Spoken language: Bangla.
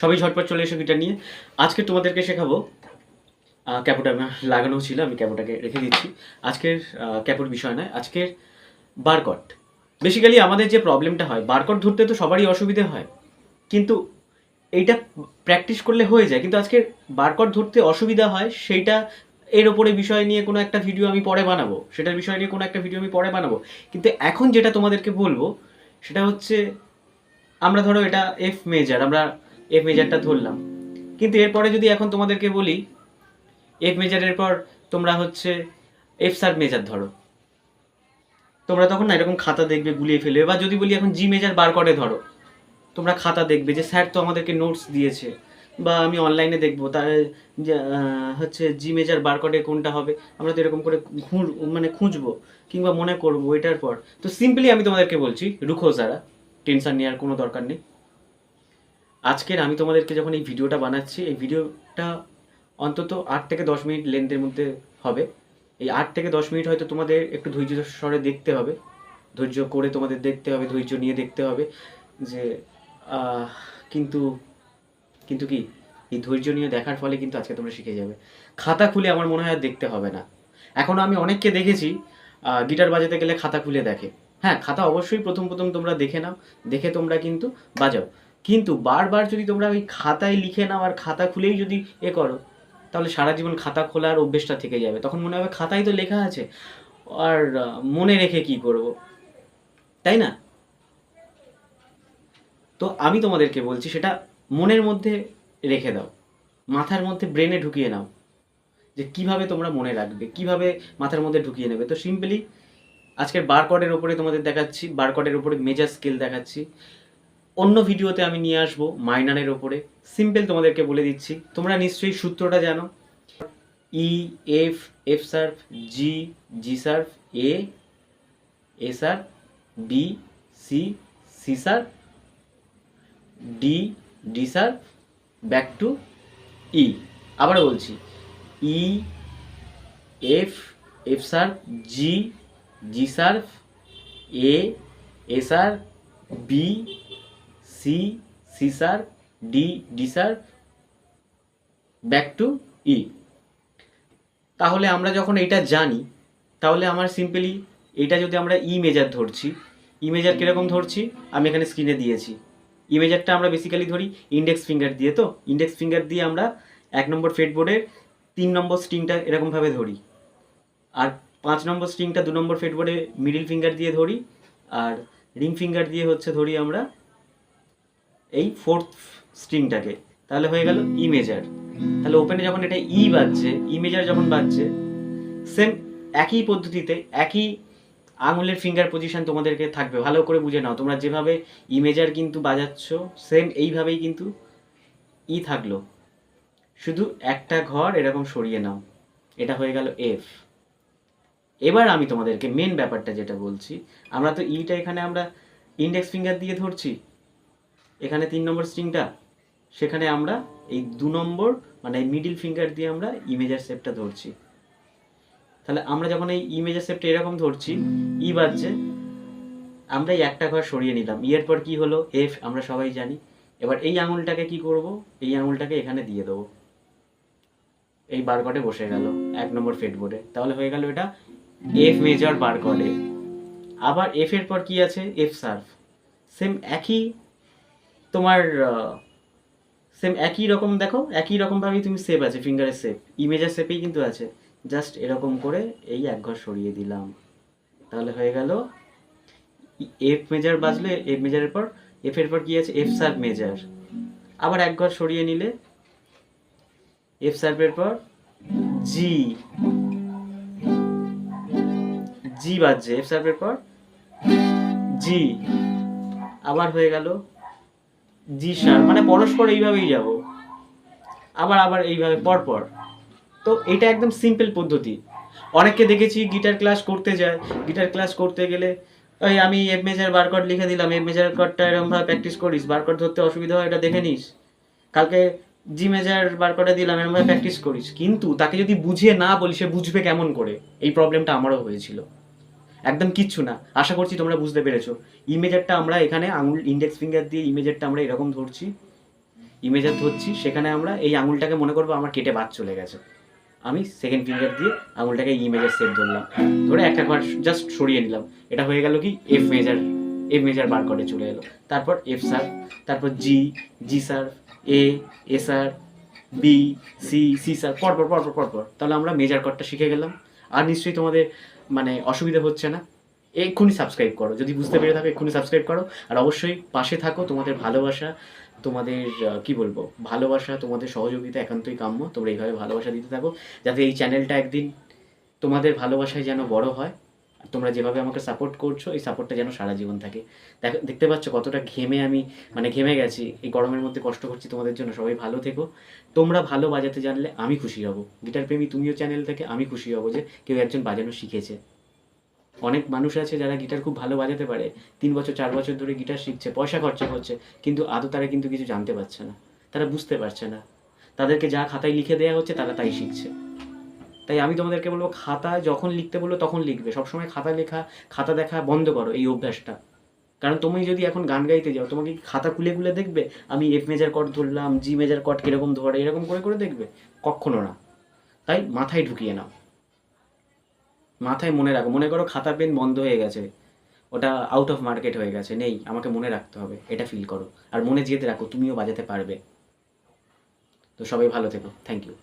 সবাই ঝটপট চলে এসে গিটার নিয়ে। আজকে তোমাদেরকে শেখাবো ক্যাপোটা লাগানো ছিল, আমি ক্যাপোটাকে রেখে দিচ্ছি। আজকের ক্যাপোর বিষয় নয়, আজকের বারকট বেসিক্যালি আমাদের যে প্রবলেমটা হয় বারকট ধরতে তো সবারই অসুবিধে হয়, কিন্তু এইটা প্র্যাকটিস করলে হয়ে যায়। কিন্তু আজকের বারকট ধরতে অসুবিধা হয়, সেইটা এর ওপরে বিষয় নিয়ে কোনো একটা ভিডিও আমি পরে বানাবো, সেটার বিষয় নিয়ে কোনো একটা ভিডিও আমি পরে বানাবো। কিন্তু এখন যেটা তোমাদেরকে বলব, সেটা হচ্ছে, আমরা ধরো এটা এফ মেজার আমরা এফ মেজারটা ধরলাম। কিন্তু এরপরে যদি এখন তোমাদেরকে বলি এফ মেজারের পর তোমরা হচ্ছে এফ সার মেজার ধরো। তোমরা তখন না এরকম খাতা দেখবে, গুলিয়ে ফেলবে। বা যদি বলি এখন জি মেজার বার করে ধরো, তোমরা খাতা দেখবে যে স্যার তো আমাদেরকে নোটস দিয়েছে। বা আমি অনলাইনে দেখব তার হচ্ছে জি মেজার বারকডে কোনটা হবে? আমরা তো এরকম করে খুঁজ মানে খুঁজবো, কিংবা মনে করব এটার পর। তো সিম্পলি আমি তোমাদেরকে বলছি, রুখো যারা টেনশন নেওয়ার কোনো দরকার নেই। আজকের আমি তোমাদেরকে যখন এই ভিডিওটা বানাচ্ছি, এই ভিডিওটা অন্তত আট থেকে দশ মিনিট লেন্থের মধ্যে হবে। এই আট থেকে দশ মিনিট হয়তো তোমাদের একটু ধৈর্য স্বরে দেখতে হবে। ধৈর্য করে তোমাদের দেখতে হবে, ধৈর্য নিয়ে দেখতে হবে যে কিন্তু কিন্তু কি? এই ধৈর্য নিয়ে দেখার ফলে কিন্তু আজকে তোমরা শিখে যাবে। খাতা খুলে আমার মনে হয় আর দেখতে হবে না। এখন আমি অনেককে দেখেছি গিটার বাজাতে গেলে খাতা খুলে দেখে। হ্যাঁ খাতা অবশ্যই প্রথম প্রথম তোমরা দেখে নাও। দেখে তোমরা কিন্তু বাজাও। কিন্তু বারবার যদি তোমরা ওই খাতায় লিখে নাও আর খাতা খুলেই যদি এ করো, তাহলে সারা জীবন খাতা খোলার অভ্যেসটা থেকে যাবে। তখন মনে হবে খাতায় তো লেখা আছে, আর মনে রেখে কি করব? তাই না? তো আমি তোমাদেরকে বলছি, সেটা মনের মধ্যে রেখে দাও, মাথার মধ্যে ব্রেনে ঢুকিয়ে নাও, যে কীভাবে তোমরা মনে রাখবে, কীভাবে মাথার মধ্যে ঢুকিয়ে নেবে। তো সিম্পলি আজকের বারকডের ওপরে তোমাদের দেখাচ্ছি বারকডের ওপরে মেজার স্কেল দেখাচ্ছি। অন্য ভিডিওতে আমি নিয়ে আসব মাইনারের ওপরে। সিম্পল তোমাদেরকে বলে দিচ্ছি। তোমরা নিশ্চয়ই সূত্রটা জানো। E F F sharp G G sharp A A sharp B C C sharp D D sharp back to E আবারও বলছি। E F F sharp G G sharp A A sharp B C C sharp D D sharp back to E তাহলে আমরা যখন এটা জানি, তাহলে আমার সিম্পলি এটা যদি আমরা ই মেজার ধরছি ই মেজার কীরকম ধরছি? আমি এখানে স্ক্রিনে দিয়েছি। ই মেজারটা আমরা বেসিক্যালি ধরি ইন্ডেক্স ফিঙ্গার দিয়ে, তো? ইন্ডেক্স ফিঙ্গার দিয়ে আমরা এক নম্বর ফেডবোর্ডের তিন নম্বর স্ট্রিংটা এরকমভাবে ধরি। আর পাঁচ নম্বর স্ট্রিংটা দু নম্বর ফেডবোর্ডে মিডিল ফিঙ্গার দিয়ে ধরি। আর রিং ফিঙ্গার দিয়ে হচ্ছে ধরি আমরা এই ফোর্থ স্ট্রিংটাকে তাহলে হয়ে গেল ই মেজার তাহলে ওপেনে যখন এটা ই বাজছে ই মেজার যখন বাজছে সেম একই পদ্ধতিতে, একই আঙুলের ফিঙ্গার পজিশন তোমাদেরকে থাকবে। ভালো করে বুঝে নাও, তোমরা যেভাবে ই মেজার কিন্তু বাজাচ্ছ সেম এইভাবেই কিন্তু ই থাকল। শুধু একটা ঘর এরকম সরিয়ে নাও, এটা হয়ে গেল এফ এবার আমি তোমাদেরকে মেন ব্যাপারটা যেটা বলছি, আমরা তো ইটা এখানে আমরা ইন্ডেক্স ফিঙ্গার দিয়ে ধরছি এখানে তিন নম্বর স্ট্রিংটা সেখানে আমরা এই দু নম্বর মানে মিডিল ফিঙ্গার দিয়ে আমরা ইমেজার শেপটা ধরছি। তাহলে আমরা যখন এই ইমেজার শেপটা এরকম ধরছি, ই বাজছে, আমরা এই একটা ঘর সরিয়ে নিলাম। ই এর পর কি হলো? এফ আমরা সবাই জানি। এবার এই আঙুলটাকে কি করব? এই আঙুলটাকে এখানে দিয়ে দেবো। এই বারকটে বসে গেল, এক নম্বর ফেডবোর্ডে তাহলে হয়ে গেল এটা এফ মেজর বারকটে আবার এফ এর পর কি আছে? এফ সার্ফ সেম একই তোমার সেম একই রকম দেখো, একই রকমভাবেই তুমি সেভ আছে ফিঙ্গারের সেভ ইমেজের সেপেই কিন্তু আছে। জাস্ট এরকম করে এই এক ঘর সরিয়ে দিলাম। তাহলে হয়ে গেল এফ মেজার বাজলে এফ মেজারের পর এফ এর পর কি আছে? এফ সার্ভ মেজার আবার এক ঘর সরিয়ে নিলে এফ সার্ভের পর জি জি বাজছে এফ সার্ভের পর জি আবার হয়ে গেল জি সার মানে পরস্পর এইভাবেই যাব। আবার আবার এইভাবে পরপর। তো এটা একদম সিম্পল পদ্ধতি। অনেককে দেখেছি গিটার ক্লাস করতে যায়। গিটার ক্লাস করতে গেলে ওই আমি এফ মেজার বারকড লিখে দিলাম। এফ মেজার কডটা এরকমভাবে প্র্যাকটিস করিস। বারকড ধরতে অসুবিধা হয়, এটা দেখে নিস। কালকে জি মেজার বারকডে দিলাম এরকমভাবে প্র্যাকটিস করিস। কিন্তু তাকে যদি বুঝিয়ে না বলি, সে বুঝবে কেমন করে? এই প্রবলেমটা আমারও হয়েছিল। একদম কিচ্ছু না। আশা করছি তোমরা বুঝতে পেরেছ। ইমেজারটা আমরা এখানে আঙুল ইন্ডেক্স ফিঙ্গার দিয়ে ইমেজারটা আমরা এরকম ধরছি। ই মেজার ধরছি, সেখানে আমরা এই আঙুলটাকে মনে করব আমার কেটে বাদ চলে গেছে। আমি সেকেন্ড ফিঙ্গার দিয়ে আঙুলটাকে ই সেপ ধরলাম। ধরে একটা বার জাস্ট সরিয়ে নিলাম। এটা হয়ে গেল কি? এফ মেজার এফ মেজার বার করে চলে এলো। তারপর এফ সার তারপর G G sharp A A sharp B C C sharp পরপর পরপর পরপর। তাহলে আমরা মেজার কর্ডটা শিখে গেলাম। আর নিশ্চয়ই তোমাদের মানে অসুবিধা হচ্ছে না। এক্ষুনি সাবস্ক্রাইব করো। যদি বুঝতে পেরে থাকো, এক্ষুনি সাবস্ক্রাইব করো। আর অবশ্যই পাশে থাকো তোমাদের ভালোবাসা, তোমাদের কি বলব, ভালোবাসা, তোমাদের সহযোগিতা একান্তই কাম্য। তোমরা এইভাবে ভালোবাসা দিতে থাকো, যাতে এই চ্যানেলটা একদিন তোমাদের ভালোবাসায় যেন বড় হয়। তোমরা যেভাবে আমাকে সাপোর্ট করছ, এই সাপোর্টটা যেন সারা জীবন থাকে। দেখো, দেখতে পাচ্ছ কতটা ঘেমে আমি মানে ঘেমে গেছি। এই গরমের মধ্যে কষ্ট করছি, তোমাদের জন্য সবাই ভালো থেকো। তোমরা ভালো বাজাতে জানলে আমি খুশি হব। গিটার প্রেমী, তুমিও চ্যানেল থেকে আমি খুশি হব যে কেউ একজন বাজানো শিখেছে। অনেক মানুষ আছে যারা গিটার খুব ভালো বাজাতে পারে। তিন বছর, চার বছর ধরে গিটার শিখছে, পয়সা খরচা করছে, কিন্তু আদৌ তারা কিন্তু কিছু জানতে পারছে না। তারা বুঝতে পারছে না। তাদেরকে যা খাতায় লিখে দেওয়া হচ্ছে, তারা তাই শিখছে। তাই আমি তোমাদেরকে বলব খাতা যখন লিখতে বলব তখন লিখবে। সবসময় খাতা লেখা, খাতা দেখা বন্ধ করো এই অভ্যাসটা। কারণ তুমি যদি এখন গান গাইতে যাও, তোমাকে খাতা খুলে খুলে দেখবে? আমি এফ মেজার কট ধরলাম জি মেজার কট কীরকম ধরে, এরকম করে করে দেখবে? কখনো না। তাই মাথায় ঢুকিয়ে নাও। মাথায় মনে রাখো। মনে করো খাতা পেন বন্ধ হয়ে গেছে। ওটা আউট অফ মার্কেট হয়ে গেছে। নেই, আমাকে মনে রাখতে হবে। এটা ফিল করো। আর মনে জেতে রাখো, তুমিও বাজাতে পারবে। তো সবাই ভালো থেকো। Thank you